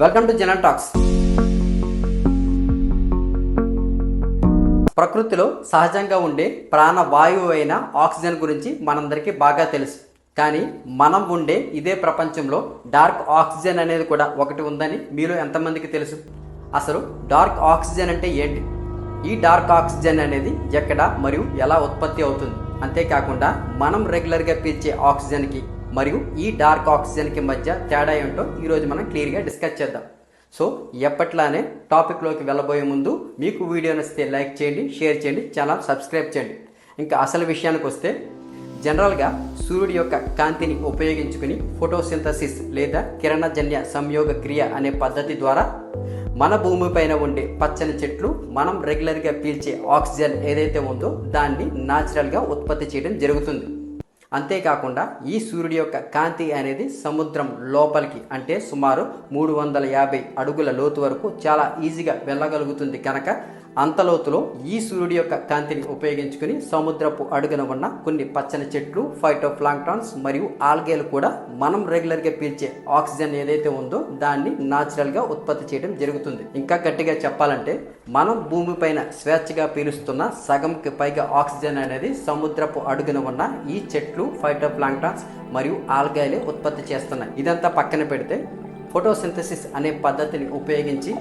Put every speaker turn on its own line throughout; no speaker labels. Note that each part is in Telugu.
వెల్కమ్ టు జనరల్ టాక్స్ ప్రకృతిలో సహజంగా ఉండే ప్రాణవాయువు అయిన ఆక్సిజన్ గురించి మనందరికీ బాగా తెలుసు. కానీ మనం ఉండే ఇదే ప్రపంచంలో డార్క్ ఆక్సిజన్ అనేది కూడా ఒకటి ఉందని మీలో ఎంతమందికి తెలుసు? అసలు డార్క్ ఆక్సిజన్ అంటే ఏంటి? ఈ డార్క్ ఆక్సిజన్ అనేది ఎక్కడ మరియు ఎలా ఉత్పత్తి అవుతుంది? అంతేకాకుండా మనం రెగ్యులర్గా పీల్చే ఆక్సిజన్కి మరియు ఈ డార్క్ ఆక్సిజన్కి మధ్య తేడా ఏంటో ఈరోజు మనం క్లియర్గా డిస్కస్ చేద్దాం. సో ఎప్పట్లానే టాపిక్లోకి వెళ్ళబోయే ముందు మీకు వీడియో నచ్చితే లైక్ చేయండి షేర్ చేయండి ఛానల్ సబ్స్క్రైబ్ చేయండి. ఇంకా అసలు విషయానికి వస్తే జనరల్గా సూర్యుడి యొక్క కాంతిని ఉపయోగించుకుని ఫోటోసింథసిస్ లేదా కిరణజన్య సంయోగ క్రియ అనే పద్ధతి ద్వారా మన భూమిపైన ఉండే పచ్చని చెట్లు మనం రెగ్యులర్గా పీల్చే ఆక్సిజన్ ఏదైతే ఉందో దాన్ని న్యాచురల్గా ఉత్పత్తి చేయడం జరుగుతుంది. అంతేకాకుండా ఈ సూర్యుడి యొక్క కాంతి అనేది సముద్రం లోపలికి అంటే సుమారు మూడు వందల యాభై అడుగుల లోతు వరకు చాలా ఈజీగా వెళ్ళగలుగుతుంది కనుక అంతలోతులో ఈ సూర్యుడి యొక్క కాంతిని ఉపయోగించుకుని సముద్రపు అడుగున ఉన్న కొన్ని పచ్చని చెట్లు ఫైటోప్లాంక్టాన్స్ మరియు ఆల్గేలు కూడా మనం రెగ్యులర్గా పీల్చే ఆక్సిజన్ ఏదైతే ఉందో దాన్ని న్యాచురల్గా ఉత్పత్తి చేయడం జరుగుతుంది. ఇంకా గట్టిగా చెప్పాలంటే మనం భూమిపైన స్వేచ్ఛగా పీలుస్తున్న సగంకి పైగా ఆక్సిజన్ అనేది సముద్రపు అడుగున ఉన్న ఈ చెట్లు ఫైటోప్లాంక్టాన్స్ మరియు ఆల్గాయలే ఉత్పత్తి చేస్తున్నాయి. ఇదంతా పక్కన పెడితే ఫోటోసింథసిస్ అనే పద్ధతిని ఉపయోగించి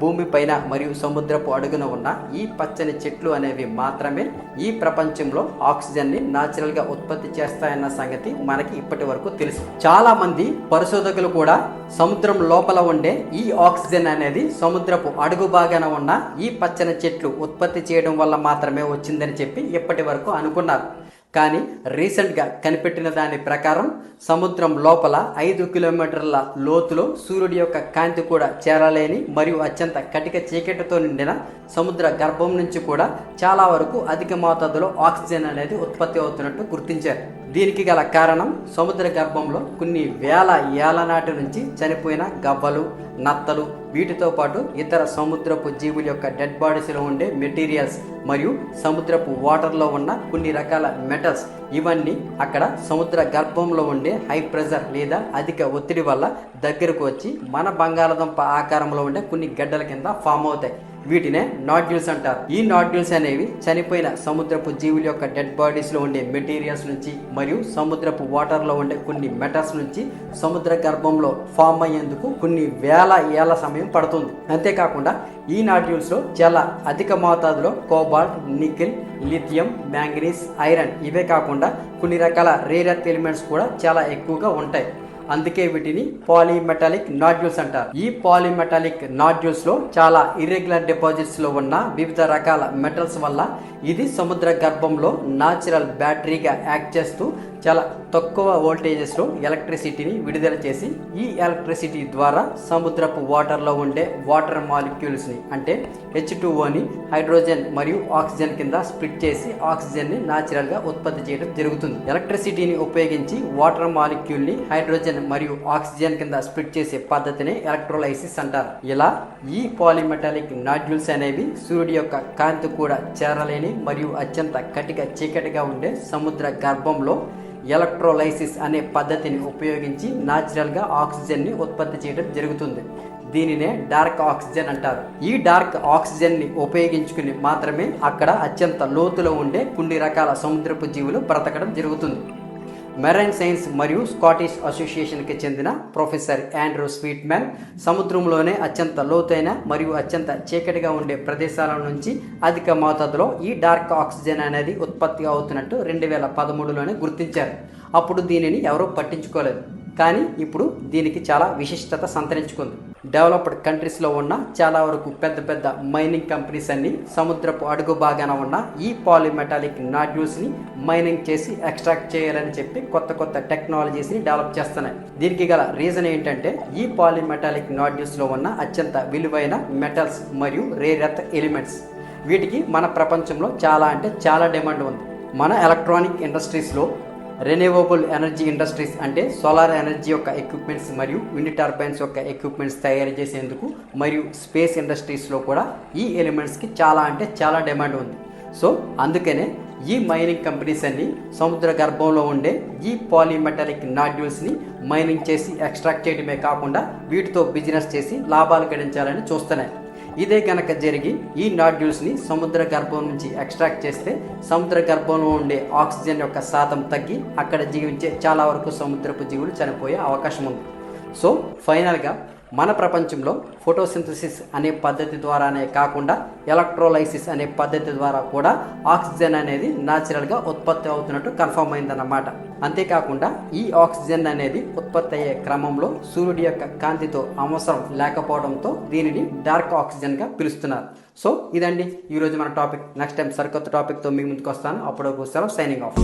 భూమిపైన మరియు సముద్రపు అడుగున ఉన్న ఈ పచ్చని చెట్లు అనేవి మాత్రమే ఈ ప్రపంచంలో ఆక్సిజన్ని న్యాచురల్గా ఉత్పత్తి చేస్తాయన్న సంగతి మనకి ఇప్పటి వరకు తెలుసు. చాలా మంది పరిశోధకులు కూడా సముద్రం లోపల ఉండే ఈ ఆక్సిజన్ అనేది సముద్రపు అడుగు భాగాన ఉన్న ఈ పచ్చని చెట్లు ఉత్పత్తి చేయడం వల్ల మాత్రమే వచ్చిందని చెప్పి ఇప్పటి వరకు అనుకున్నారు. కానీ రీసెంట్గా కనిపెట్టిన దాని ప్రకారం సముద్రం లోపల ఐదు కిలోమీటర్ల లోతులో సూర్యుడి యొక్క కాంతి కూడా చేరలేని మరియు అత్యంత కటిక చీకటితో నిండిన సముద్ర గర్భం నుంచి కూడా చాలా వరకు అధిక మోతాదులో ఆక్సిజన్ అనేది ఉత్పత్తి అవుతున్నట్టు గుర్తించారు. దీనికి గల కారణం సముద్ర గర్భంలో కొన్ని వేల ఏళ్ళ నాటి నుంచి చనిపోయిన గవ్వలు నత్తలు వీటితో పాటు ఇతర సముద్రపు జీవుల యొక్క డెడ్ బాడీస్లో ఉండే మెటీరియల్స్ మరియు సముద్రపు వాటర్లో ఉన్న కొన్ని రకాల మెటల్స్ ఇవన్నీ అక్కడ సముద్ర గర్భంలో ఉండే హై ప్రెజర్ లేదా అధిక ఒత్తిడి వల్ల దగ్గరకు వచ్చి మన బంగాళాదుంప ఆకారంలో ఉండే కొన్ని గడ్డల కింద ఫామ్ అవుతాయి. వీటినే నాడ్యూల్స్ అంటారు. ఈ నాడ్యూల్స్ అనేవి చనిపోయిన సముద్రపు జీవుల యొక్క డెడ్ బాడీస్లో ఉండే మెటీరియల్స్ నుంచి మరియు సముద్రపు వాటర్లో ఉండే కొన్ని మెటల్స్ నుంచి సముద్ర గర్భంలో ఫామ్ అయ్యేందుకు కొన్ని వేల ఏళ్ళ సమయం పడుతుంది. అంతేకాకుండా ఈ నాడ్యూల్స్లో చాలా అధిక మోతాదులో cobalt nickel lithium manganese iron ఇవే కాకుండా కొన్ని రకాల రేర్ ఎర్త్ ఎలిమెంట్స్ కూడా చాలా ఎక్కువగా ఉంటాయి. అందుకే వీటిని పాలిమెటాలిక్ నాడ్యూల్స్ అంటారు. ఈ పాలిమెటాలిక్ నాడ్యూల్స్లో చాలా ఇర్రెగ్యులర్ డిపాజిట్స్లో ఉన్న వివిధ రకాల మెటల్స్ వల్ల ఇది సముద్ర గర్భంలో నాచురల్ బ్యాటరీగా యాక్ట్ చేస్తూ చాలా తక్కువ వోల్టేజెస్లో ఎలక్ట్రిసిటీని విడుదల చేసి ఈ ఎలక్ట్రిసిటీ ద్వారా సముద్రపు వాటర్లో ఉండే వాటర్ మాలిక్యూల్స్ని అంటే హెచ్ని హైడ్రోజన్ మరియు ఆక్సిజన్ కింద స్ప్లిట్ చేసి ఆక్సిజన్ని నాచురల్గా ఉత్పత్తి చేయడం జరుగుతుంది. ఎలక్ట్రిసిటీని ఉపయోగించి వాటర్ మాలిక్యూల్ని హైడ్రోజన్ మరియు ఆక్సిజన్ కింద స్ప్లిట్ చేసే పద్ధతిని ఎలక్ట్రోలైసిస్ అంటారు. ఇలా ఈ పాలిమెటాలిక్ నాడ్యూల్స్ అనేవి సూర్యుడి యొక్క కాంతి కూడా చేరలేని మరియు అత్యంత కటిక చీకటిగా ఉండే సముద్ర గర్భంలో ఎలక్ట్రోలైసిస్ అనే పద్ధతిని ఉపయోగించి న్యాచురల్గా ఆక్సిజన్ని ఉత్పత్తి చేయడం జరుగుతుంది. దీనినే డార్క్ ఆక్సిజన్ అంటారు. ఈ డార్క్ ఆక్సిజన్ని ఉపయోగించుకుని మాత్రమే అక్కడ అత్యంత లోతులో ఉండే కొన్ని రకాల సముద్రపు జీవులు బ్రతకడం జరుగుతుంది. మెరైన్ సైన్స్ మరియు స్కాటిష్ అసోసియేషన్కి చెందిన ప్రొఫెసర్ ఆండ్రూ స్వీట్మెన్ సముద్రంలోనే అత్యంత లోతైన మరియు అత్యంత చీకటిగా ఉండే ప్రదేశాల నుంచి అధిక మోతాదులో ఈ డార్క్ ఆక్సిజన్ అనేది ఉత్పత్తి అవుతున్నట్టు రెండు వేల పదమూడులోనే గుర్తించారు. అప్పుడు దీనిని ఎవరూ పట్టించుకోలేదు. కానీ ఇప్పుడు దీనికి చాలా విశిష్టత సంతరించుకుంది. డెవలప్డ్ కంట్రీస్లో ఉన్న చాలా వరకు పెద్ద పెద్ద మైనింగ్ కంపెనీస్ అన్ని సముద్రపు అడుగు భాగాన ఉన్న ఈ పాలిమెటాలిక్ నాడ్యూల్స్ని మైనింగ్ చేసి ఎక్స్ట్రాక్ట్ చేయాలని చెప్పి కొత్త కొత్త టెక్నాలజీస్ని డెవలప్ చేస్తున్నాయి. దీనికి గల రీజన్ ఏంటంటే ఈ పాలిమెటాలిక్ నాడ్యూల్స్లో ఉన్న అత్యంత విలువైన మెటల్స్ మరియు రేరెత్ ఎలిమెంట్స్. వీటికి మన ప్రపంచంలో చాలా అంటే చాలా డిమాండ్ ఉంది. మన ఎలక్ట్రానిక్ ఇండస్ట్రీస్లో రెన్యూవబుల్ ఎనర్జీ ఇండస్ట్రీస్ అంటే సోలార్ ఎనర్జీ యొక్క ఎక్విప్మెంట్స్ మరియు విండ్ టర్బైన్స్ యొక్క ఎక్విప్మెంట్స్ తయారు చేసేందుకు మరియు స్పేస్ ఇండస్ట్రీస్లో కూడా ఈ ఎలిమెంట్స్కి చాలా అంటే చాలా డిమాండ్ ఉంది. సో అందుకనే ఈ మైనింగ్ కంపెనీస్ అన్ని సముద్ర గర్భంలో ఉండే ఈ పాలిమెటాలిక్ నాడ్యూల్స్ని మైనింగ్ చేసి ఎక్స్ట్రాక్ట్ చేయడమే కాకుండా వీటితో బిజినెస్ చేసి లాభాలు గడించాలని చూస్తున్నాయి. ఇదే కనుక జరిగి ఈ నాడ్యూల్స్ని సముద్ర గర్భం నుంచి ఎక్స్ట్రాక్ట్ చేస్తే సముద్ర గర్భంలో ఉండే ఆక్సిజన్ యొక్క శాతం తగ్గి అక్కడ జీవించే చాలా వరకు సముద్రపు జీవులు చనిపోయే అవకాశం ఉంది. సో ఫైనల్గా మన ప్రపంచంలో ఫోటోసింథసిస్ అనే పద్ధతి ద్వారానే కాకుండా ఎలక్ట్రోలైసిస్ అనే పద్ధతి ద్వారా కూడా ఆక్సిజన్ అనేది న్యాచురల్గా ఉత్పత్తి అవుతున్నట్టు కన్ఫర్మ్ అయిందన్నమాట. అంతేకాకుండా ఈ ఆక్సిజన్ అనేది ఉత్పత్తి అయ్యే క్రమంలో సూర్యుడి యొక్క కాంతితో అవసరం లేకపోవడంతో దీనిని డార్క్ ఆక్సిజన్గా పిలుస్తున్నారు. సో ఇదండి. ఈరోజు మన టాపిక్ నెక్స్ట్ టైం సరికొత్త టాపిక్తో మీ ముందుకు వస్తాను. అప్పుడు సెలవు. Signing off